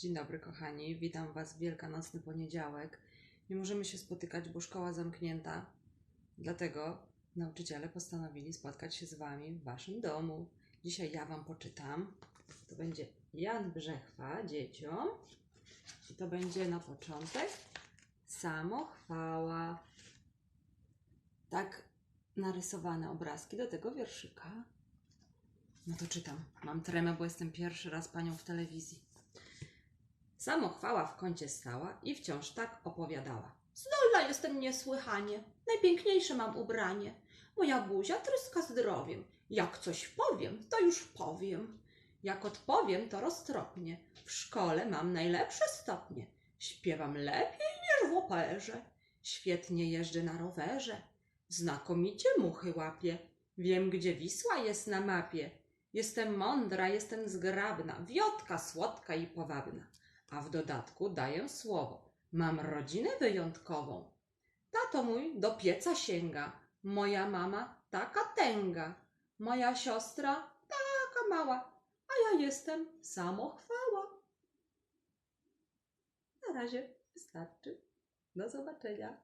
Dzień dobry, kochani. Witam Was w wielkanocny poniedziałek. Nie możemy się spotykać, bo szkoła zamknięta. Dlatego nauczyciele postanowili spotkać się z Wami w Waszym domu. Dzisiaj ja Wam poczytam. To będzie Jan Brzechwa dzieciom. I to będzie na początek samochwała. Tak narysowane obrazki do tego wierszyka. No to czytam. Mam tremę, bo jestem pierwszy raz panią w telewizji. Samochwała w kącie stała i wciąż tak opowiadała. Zdolna jestem niesłychanie, najpiękniejsze mam ubranie. Moja buzia tryska zdrowiem. Jak coś powiem, to już powiem. Jak odpowiem, to roztropnie. W szkole mam najlepsze stopnie. Śpiewam lepiej niż w operze. Świetnie jeżdżę na rowerze. Znakomicie muchy łapię. Wiem, gdzie Wisła jest na mapie. Jestem mądra, jestem zgrabna, wiotka, słodka i powabna. A w dodatku daję słowo. Mam rodzinę wyjątkową. Tato mój do pieca sięga. Moja mama taka tęga. Moja siostra taka mała. A ja jestem samochwała. Na razie wystarczy. Do zobaczenia.